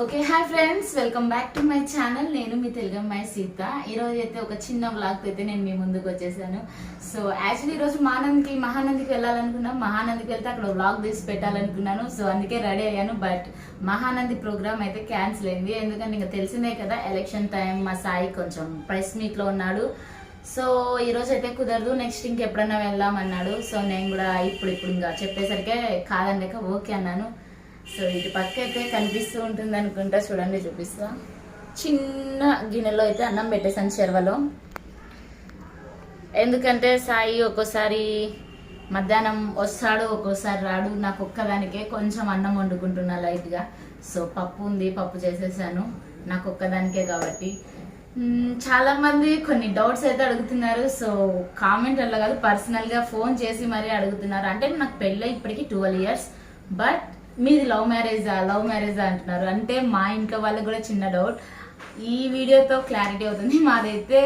Okay hi friends welcome back to my channel నేను మీ తెలుగమ్మాయి సీత. ఈరోజు అయితే ఒక చిన్న వ్లాగ్ అయితే నేను మీ ముందుకు వచ్చేసాను. సో యాక్చువల్లీ ఈరోజు మహానందికి మహానందికి వెళ్ళాలనుకున్నాను మహానందికి వెళ్తే అక్కడ వ్లాగ్ తీసి పెట్టాలనుకున్నాను. సో అందుకే రెడీ అయ్యాను. బట్ మహానంది ప్రోగ్రామ్ అయితే క్యాన్సిల్ అయింది. ఎందుకంటే ఇంకా తెలిసిందే కదా ఎలక్షన్ టైం మా సాయి కొంచెం ప్రెస్ మీట్లో ఉన్నాడు. సో ఈరోజు అయితే కుదరదు. నెక్స్ట్ ఇంకెప్పుడన్నా వెళ్దాం అన్నాడు. సో నేను కూడా ఇప్పుడు ఇప్పుడు ఇంకా చెప్పేసరికి కాదనలేక ఓకే అన్నాను. సో ఇటు పక్క అయితే కనిపిస్తూ ఉంటుంది అనుకుంటా. చూడండి చూపిస్తా. చిన్న గిన్నెలో అయితే అన్నం పెట్టేసాను చెరవలో. ఎందుకంటే సాయి ఒక్కోసారి మధ్యాహ్నం వస్తాడు ఒక్కోసారి రాడు. నాకు ఒక్కదానికే కొంచెం అన్నం వండుకుంటున్నా లైట్గా. సో పప్పు ఉంది పప్పు చేసేసాను. నాకు ఒక్కదానికే కాబట్టి. చాలామంది కొన్ని డౌట్స్ అయితే అడుగుతున్నారు. సో కామెంట్ అలా కాదు పర్సనల్గా ఫోన్ చేసి మరీ అడుగుతున్నారు. అంటే నాకు పెళ్ళి ఇప్పటికి ట్వెల్వ్ ఇయర్స్. బట్ మీది లవ్ మ్యారేజా? లవ్ మ్యారేజా అంటున్నారు. అంటే మా ఇంట్లో వాళ్ళకి కూడా చిన్న డౌట్. ఈ వీడియోతో క్లారిటీ అవుతుంది. మాదైతే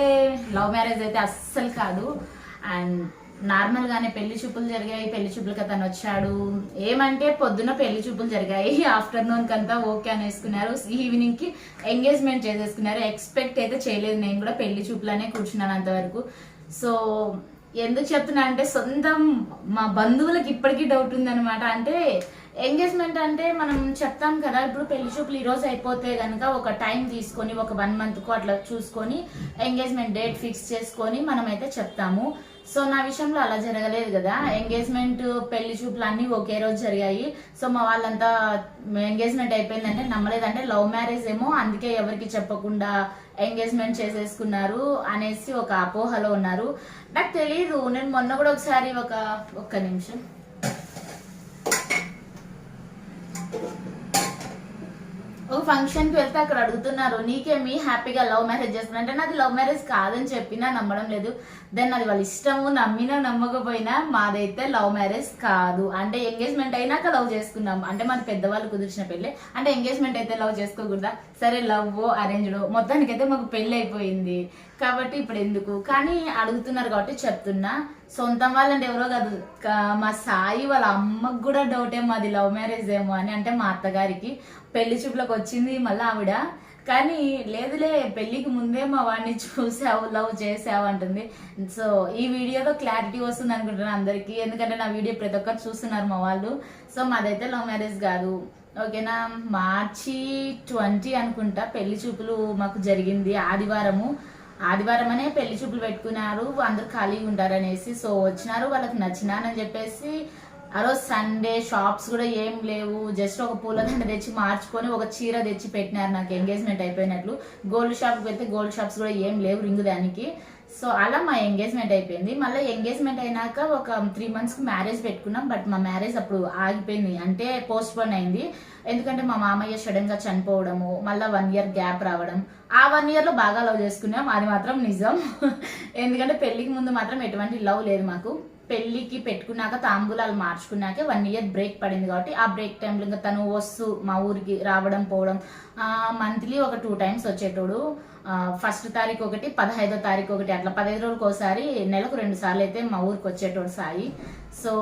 లవ్ మ్యారేజ్ అయితే అస్సలు కాదు. అండ్ నార్మల్గానే పెళ్ళి చూపులు జరిగాయి. పెళ్ళి చూపులకి అతను వచ్చాడు. ఏమంటే పొద్దున పెళ్ళి చూపులు జరిగాయి. ఆఫ్టర్నూన్కి అంతా ఓకే అనేసుకున్నారు. వేసుకున్నారు ఈవినింగ్కి ఎంగేజ్మెంట్ చేసేసుకున్నారు. ఎక్స్పెక్ట్ అయితే చేయలేదు. నేను కూడా పెళ్ళి చూపులనే కూర్చున్నాను అంతవరకు. సో ఎందుకు చెప్తున్నా అంటే సొంతం మా బంధువులకి ఇప్పటికీ డౌట్ ఉందన్నమాట. అంటే ఎంగేజ్మెంట్ అంటే మనం చెప్తాం కదా ఇప్పుడు పెళ్ళి చూపులు ఈ రోజు అయిపోతే కనుక ఒక టైం తీసుకొని ఒక వన్ మంత్కు అట్లా చూసుకొని ఎంగేజ్మెంట్ డేట్ ఫిక్స్ చేసుకొని మనం అయితే చెప్తాము. సో నా విషయంలో అలా జరగలేదు కదా. ఎంగేజ్మెంట్ పెళ్ళి చూపులు అన్ని ఒకే రోజు జరిగాయి. సో మా వాళ్ళంతా ఎంగేజ్మెంట్ అయిపోయిందంటే నమ్మలేదంటే లవ్ మ్యారేజ్ ఏమో అందుకే ఎవరికి చెప్పకుండా ఎంగేజ్మెంట్ చేసేసుకున్నారు అనేసి ఒక అపోహలో ఉన్నారు. నాకు తెలియదు నేను మొన్న కూడా ఒకసారి ఒక ఒక్క నిమిషం. ఒక ఫంక్షన్కి వెళ్తే అక్కడ అడుగుతున్నారు నీకేమి హ్యాపీగా లవ్ మ్యారేజ్ చేస్తున్నా అంటే నాది లవ్ మ్యారేజ్ కాదని చెప్పినా నమ్మడం లేదు. దెన్ అది వాళ్ళ ఇష్టము నమ్మినా నమ్మకపోయినా మాదైతే లవ్ మ్యారేజ్ కాదు. అంటే ఎంగేజ్మెంట్ అయినాక లవ్ చేసుకున్నాం అంటే మన పెద్దవాళ్ళు కుదిర్చిన పెళ్ళి. అంటే ఎంగేజ్మెంట్ అయితే లవ్ చేసుకోకూడదా? సరే లవ్ అరేంజ్డ్ మొత్తానికి అయితే మాకు పెళ్ళి అయిపోయింది కాబట్టి ఇప్పుడు ఎందుకు? కానీ అడుగుతున్నారు కాబట్టి చెప్తున్నా. సొంతం వాళ్ళంటే ఎవరో కాదు. కా- మా సాయి వాళ్ళ అమ్మకు కూడా డౌట్ ఏమో మాది లవ్ మ్యారేజ్ ఏమో అని. అంటే మా అత్తగారికి పెళ్ళి చూపులకు వచ్చింది మళ్ళీ ఆవిడ. కానీ లేదులే పెళ్ళికి ముందే మా వాడిని చూసావు లవ్ చేసావు అంటుంది. సో ఈ వీడియోలో క్లారిటీ వస్తుంది అనుకుంటున్నాను అందరికీ. ఎందుకంటే నా వీడియో ప్రతి ఒక్కరు చూస్తున్నారు మా వాళ్ళు. సో మాదైతే లవ్ మ్యారేజ్ కాదు. ఓకేనా? మార్చి ట్వంటీ అనుకుంటా పెళ్ళి చూపులు మాకు జరిగింది ఆదివారము. ఆదివారం అనే పెళ్ళి చూపులు పెట్టుకున్నారు అందరు ఖాళీగా ఉంటారనేసి సో వచ్చినారు వాళ్ళకి నచ్చినానని చెప్పేసి ఆ రోజు సండే షాప్స్ కూడా ఏం లేవు. జస్ట్ ఒక పూలదండ తెచ్చి మార్చుకొని ఒక చీర తెచ్చి పెట్టినారు. నాకు ఎంగేజ్మెంట్ అయిపోయినట్లు. గోల్డ్ షాప్కి వెళ్తే గోల్డ్ షాప్స్ కూడా ఏం లేవు రింగ్ దానికి. సో అలా మా ఎంగేజ్మెంట్ అయిపోయింది. మళ్ళీ ఎంగేజ్మెంట్ అయినాక ఒక త్రీ మంత్స్కి మ్యారేజ్ పెట్టుకున్నాం. బట్ మా మ్యారేజ్ అప్పుడు ఆగిపోయింది. అంటే పోస్ట్ పోన్ అయింది. ఎందుకంటే మా మామయ్య సడన్గా చనిపోవడము మళ్ళీ వన్ ఇయర్ గ్యాప్ రావడం. ఆ వన్ ఇయర్లో బాగా లవ్ చేసుకున్నాం. అది మాత్రం నిజం. ఎందుకంటే పెళ్ళికి ముందు మాత్రం ఎటువంటి లవ్ లేదు మాకు. పెళ్ళికి పెట్టుకున్నాక తాంబూలాలు మార్చుకున్నాకే వన్ ఇయర్ బ్రేక్ పడింది కాబట్టి ఆ బ్రేక్ టైంలో ఇంకా తను వస్తూ మా ఊరికి రావడం పోవడం మంత్లీ ఒక టూ టైమ్స్ వచ్చేటోడు. ఫస్ట్ తారీఖు ఒకటి పదహైదో తారీఖు ఒకటి అట్లా పదహైదు రోజులకు ఒకసారి నెలకు రెండు సార్లు అయితే మా ఊరికి వచ్చేటోడు సాయి. సో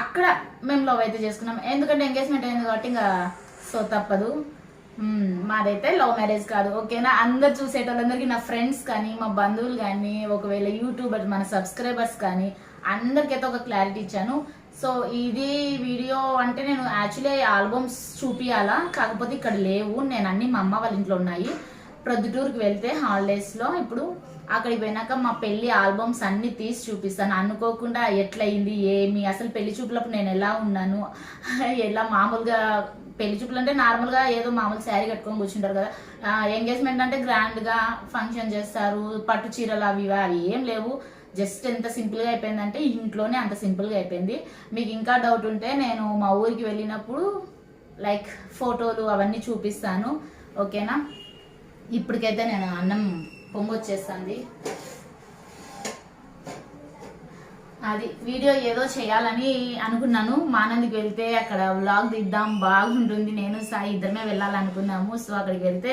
అక్కడ మేము లవ్ అయితే చేసుకున్నాం. ఎందుకంటే ఎంగేజ్మెంట్ అయింది కాబట్టి ఇంకా సో తప్పదు. మాదైతే లవ్ మ్యారేజ్ కాదు. ఓకేనా? అందరు చూసేటోళ్ళందరికీ నా ఫ్రెండ్స్ కానీ మా బంధువులు కానీ ఒకవేళ యూట్యూబర్ మన సబ్స్క్రైబర్స్ కానీ అందరికైతే ఒక క్లారిటీ ఇచ్చాను. సో ఇది వీడియో అంటే నేను యాక్చువల్లీ ఆల్బమ్స్ చూపియాలా? కాకపోతే ఇక్కడ లేవు. నేను అన్ని మా అమ్మ వాళ్ళ ఇంట్లో ఉన్నాయి. ప్రొద్దుటూరుకి వెళ్తే హాలిడేస్లో ఇప్పుడు అక్కడికి పోయినాక మా పెళ్ళి ఆల్బమ్స్ అన్ని తీసి చూపిస్తాను. అనుకోకుండా ఎట్లయింది ఏమి? అసలు పెళ్ళి చూపులప్పుడు నేను ఎలా ఉన్నాను? ఎలా మామూలుగా పెళ్ళి చూపులు అంటే నార్మల్గా ఏదో మామూలు శారీ కట్టుకొని కూర్చుంటారు కదా. ఎంగేజ్మెంట్ అంటే గ్రాండ్గా ఫంక్షన్ చేస్తారు. పట్టు చీరలు అవి ఇవి అవి ఏం లేవు. జస్ట్ ఎంత సింపుల్గా అయిపోయిందంటే ఇంట్లోనే అంత సింపుల్గా అయిపోయింది. మీకు ఇంకా డౌట్ ఉంటే నేను మా ఊరికి వెళ్ళినప్పుడు లైక్ ఫోటోలు అవన్నీ చూపిస్తాను. ఓకేనా? ఇప్పటికైతే నేను అన్నం పొంగొచ్చేస్తుంది. అది వీడియో ఏదో చేయాలని అనుకున్నాను. మానందికి వెళ్తే అక్కడ వ్లాగ్ దిద్దాం బాగుంటుంది. నేను సాయి ఇద్దరమే వెళ్ళాలనుకున్నాము. సో అక్కడికి వెళ్తే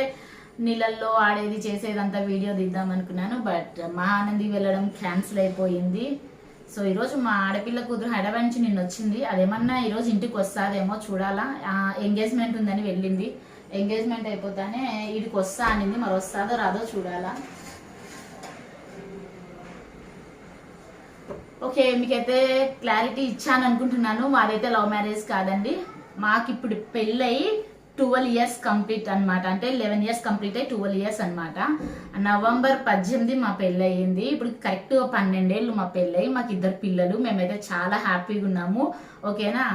నీళ్ళల్లో ఆడేది చేసేదంతా వీడియో తీద్దాం అనుకున్నాను. బట్ మహానంది వెళ్ళడం క్యాన్సిల్ అయిపోయింది. సో ఈరోజు మా ఆడపిల్ల కూతురు హైదరాబాద్ నుంచి నిన్న వచ్చింది అదేమన్నా ఈరోజు ఇంటికి వస్తాదేమో చూడాలా. ఎంగేజ్మెంట్ ఉందని వెళ్ళింది. ఎంగేజ్మెంట్ అయిపోతానే వీడికి వస్తా అనింది మరి వస్తాదో రాదో చూడాలా. ఓకే మీకైతే క్లారిటీ ఇచ్చాను అనుకుంటున్నాను మాదైతే లవ్ మ్యారేజ్ కాదండి. మాకు ఇప్పుడు పెళ్ళయి ట్వెల్వ్ ఇయర్స్ కంప్లీట్ అన్నమాట. అంటే లెవెన్ ఇయర్స్ కంప్లీట్ అయ్యి ట్వెల్వ్ ఇయర్స్ అనమాట నవంబర్ పద్దెనిమిది మా పెళ్ళయింది. ఇప్పుడు కరెక్ట్ పన్నెండేళ్ళు మా పెళ్ళయి. మాకు ఇద్దరు పిల్లలు. మేమైతే చాలా హ్యాపీగా ఉన్నాము. ఓకేనా?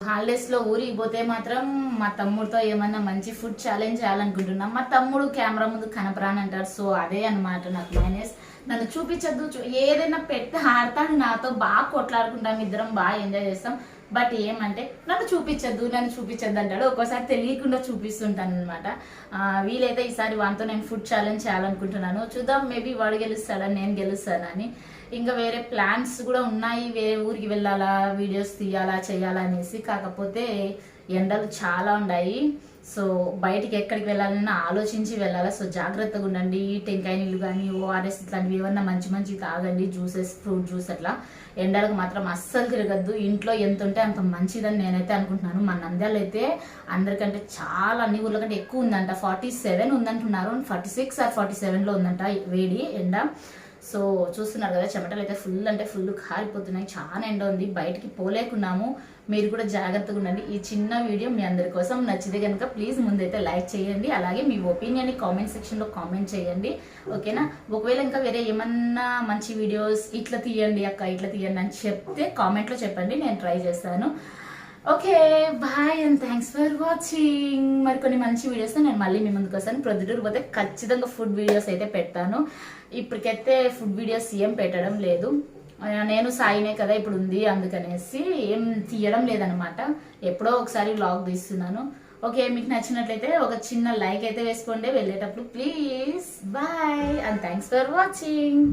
హాలిడేస్లో ఊరికి పోతే మాత్రం మా తమ్ముడితో ఏమన్నా మంచి ఫుడ్ ఛాలెంజ్ చేయాలనుకుంటున్నాం. మా తమ్ముడు కెమెరా ముందు కనపరాని అంటారు సో అదే అన్నమాట నాకు మైనస్ నన్ను చూపించద్దు చూ- ఏదైనా పెట్టి ఆడతాను నాతో బాగా కొట్లాడుకుంటాం ఇద్దరం బాగా ఎంజాయ్ చేస్తాం. బట్ ఏమంటే నన్ను చూపించద్దు నన్ను చూపించద్దు అంటాడు. ఒక్కోసారి తెలియకుండా చూపిస్తుంటాను అనమాట వీలైతే ఈసారి వానితో నేను ఫుడ్ ఛాలెంజ్ చేయాలనుకుంటున్నాను. చూద్దాం మేబీ వాడు గెలుస్తాడని నేను గెలుస్తానని ఇంకా వేరే ప్లాన్స్ కూడా ఉన్నాయి. వేరే ఊరికి వెళ్ళాలా వీడియోస్ తీయాలా చేయాలా అనేసి. కాకపోతే ఎండలు చాలా ఉన్నాయి. సో బయటికి ఎక్కడికి వెళ్ళాలన్నా ఆలోచించి వెళ్ళాలా. సో జాగ్రత్తగా ఉండండి. టెంకాయ నీళ్ళు కానీ ఓఆర్ఎస్ ఇట్లాంటివి ఏమన్నా మంచి మంచి తాగండి. జ్యూసెస్ ఫ్రూట్ జ్యూస్ అట్లా. ఎండలకు మాత్రం అస్సలు తిరగద్దు. ఇంట్లో ఎంత ఉంటే అంత మంచిదని నేనైతే అనుకుంటున్నాను. మన నంద్యాలు అయితే అందరికంటే చాలా అన్ని ఊర్ల కంటే ఎక్కువ ఉందంట. ఫార్టీ సెవెన్ ఉందంటున్నారు. ఫార్టీ సిక్స్ ఆర్ ఫార్టీ సెవెన్లో ఉందంట వేడి ఎండ. సో చూస్తున్నారు కదా చెమటలు అయితే ఫుల్ అంటే ఫుల్ కారిపోతున్నాయి. చాలా ఎండ ఉంది. బయటికి పోలేకున్నాము. మీరు కూడా జాగ్రత్తగా ఉండండి. ఈ చిన్న వీడియో మీ అందరి కోసం నచ్చితే కనుక ప్లీజ్ ముందైతే లైక్ చేయండి. అలాగే మీ ఒపీనియన్ కామెంట్ సెక్షన్లో కామెంట్ చేయండి. ఓకేనా? ఒకవేళ ఇంకా వేరే ఏమన్నా మంచి వీడియోస్ ఇట్లా తీయండి అక్క ఇట్లా తీయండి అని చెప్తే కామెంట్లో చెప్పండి. నేను ట్రై చేస్తాను. Okay bye and thanks for watching. మరి కొన్ని మంచి వీడియోస్ నేను మళ్ళీ మీ ముందుకు వస్తాను. ప్రొద్దుటూరు పోతే ఖచ్చితంగా ఫుడ్ వీడియోస్ అయితే పెడతాను. ఇప్పటికైతే ఫుడ్ వీడియోస్ ఏం పెట్టడం లేదు. నేను సాయినే కదా ఇప్పుడు ఉంది అందుకనేసి ఏం తీయడం లేదనమాట ఎప్పుడో ఒకసారి వ్లాగ్ తీస్తున్నాను. ఓకే మీకు నచ్చినట్లయితే ఒక చిన్న లైక్ అయితే వేసుకోండి. వెళ్ళేటప్పుడు please bye and thanks for watching